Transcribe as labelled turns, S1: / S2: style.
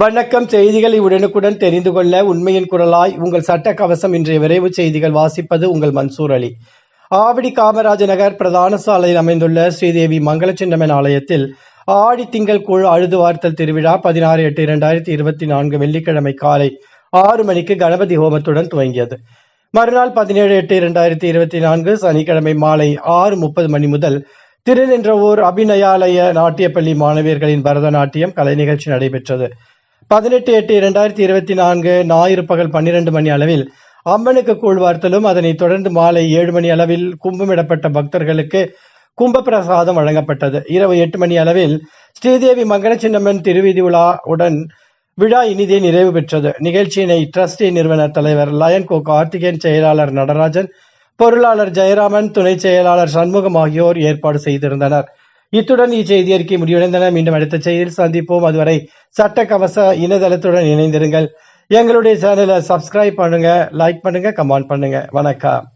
S1: வணக்கம் செய்திகளை உடனுக்குடன் தெரிந்து கொள்ள உண்மையின் குரலாய் உங்கள் சட்ட கவசம் இன்றைய விரைவு செய்திகள் வாசிப்பது உங்கள் மன்சூர் அலி. ஆவடி காமராஜ நகர் பிரதான சாலையில் அமைந்துள்ள ஸ்ரீதேவி மங்களச்சின்னமன் ஆலயத்தில் ஆடி திங்கள் குழு அழுது வார்த்தல் திருவிழா பதினாறு எட்டு இரண்டாயிரத்தி இருபத்தி நான்கு வெள்ளிக்கிழமை காலை ஆறு மணிக்கு கணபதி ஹோமத்துடன் துவங்கியது. மறுநாள் பதினேழு எட்டு இரண்டாயிரத்தி இருபத்தி நான்கு சனிக்கிழமை மாலை ஆறு முப்பது மணி முதல் திருநின்றவூர் அபிநயாலய நாட்டியப்பள்ளி மாணவியர்களின் பரதநாட்டியம் கலை நிகழ்ச்சி நடைபெற்றது. பதினெட்டு எட்டு இரண்டாயிரத்தி இருபத்தி நான்கு ஞாயிறு பகல் பன்னிரண்டு மணி அளவில் அம்மனுக்கு கூழ்வார்த்தலும் அதனைத் தொடர்ந்து மாலை ஏழு மணி அளவில் கும்பமிடப்பட்ட பக்தர்களுக்கு கும்ப பிரசாதம் வழங்கப்பட்டது. இரவு எட்டு மணி அளவில் ஸ்ரீதேவி மங்கனச்சின்னம்மன் திருவிதி உலா உடன் விழா இனிதே நிறைவு பெற்றது. நிகழ்ச்சியினை ட்ரஸ்டி நிறுவன தலைவர் லயன் கோ கார்த்திகேயன் செயலாளர் நடராஜன் பொருளாளர் ஜெயராமன் துணை செயலாளர் சண்முகம் ஆகியோர் ஏற்பாடு செய்திருந்தனர். இத்துடன் இச்செய்தி அறிக்கை முடிவடைந்தன. மீண்டும் அடுத்த செய்தியில் சந்திப்போம். அதுவரை சட்ட கவச இணையதளத்துடன் இணைந்திருங்கள். எங்களுடைய சேனலை சப்ஸ்கிரைப் பண்ணுங்க லைக் பண்ணுங்க கமெண்ட் பண்ணுங்க. வணக்கம்.